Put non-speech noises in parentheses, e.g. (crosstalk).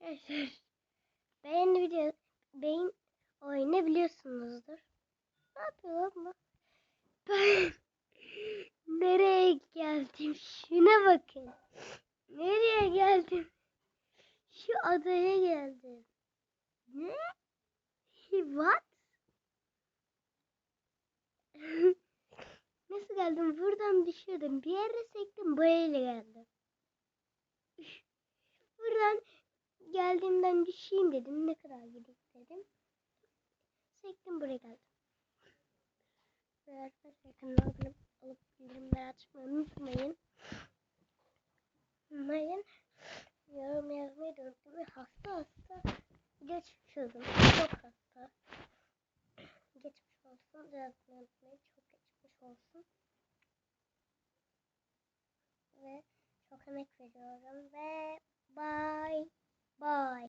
Arkadaşlar beğen video beyin oyunu biliyorsunuzdur. Ne yapıyor lan? Ben (laughs) nereye geldim? Şuna bakın. Nereye geldim? Şu adaya geldim. Ne? What? (laughs) Nasıl geldim? Buradan düşüyordum. Bir yere sektim. Böyle geldim. Buradan geldiğimden düşeyim dedim. Ne kadar gideyim dedim. Sektim buraya geldim. Ve arkadaşlar kanala abone olup bildirimleri açmayı unutmayın. Unutmayın. Yorum yazmayı da unutmayın. Hasta hasta geçmişiyordum. Çok hasta. Geçmiş olsun. Yazmayı unutmayın. Çok geçmiş olsun. Ve çok emek veriyorum ve.